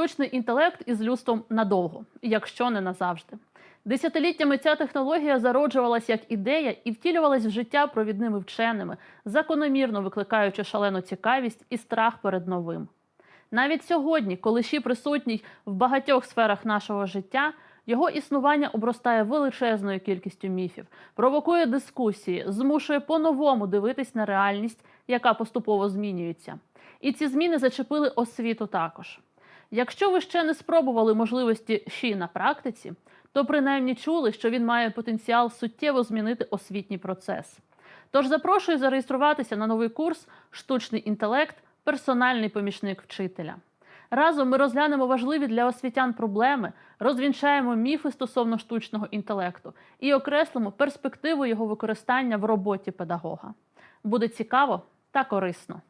штучний інтелект із людством надовго, якщо не назавжди. Десятиліттями ця технологія зароджувалась як ідея і втілювалась в життя провідними вченими, закономірно викликаючи шалену цікавість і страх перед новим. Навіть сьогодні, коли ШІ присутній в багатьох сферах нашого життя, його існування обростає величезною кількістю міфів, провокує дискусії, змушує по-новому дивитись на реальність, яка поступово змінюється. І ці зміни зачепили освіту також. Якщо ви ще не спробували можливості ШІ на практиці, то принаймні чули, що він має потенціал суттєво змінити освітній процес. Тож запрошую зареєструватися на новий курс Штучний інтелект персональний помічник вчителя. Разом ми розглянемо важливі для освітян проблеми, розвінчаємо міфи стосовно штучного інтелекту і окреслимо перспективу його використання в роботі педагога. Буде цікаво та корисно.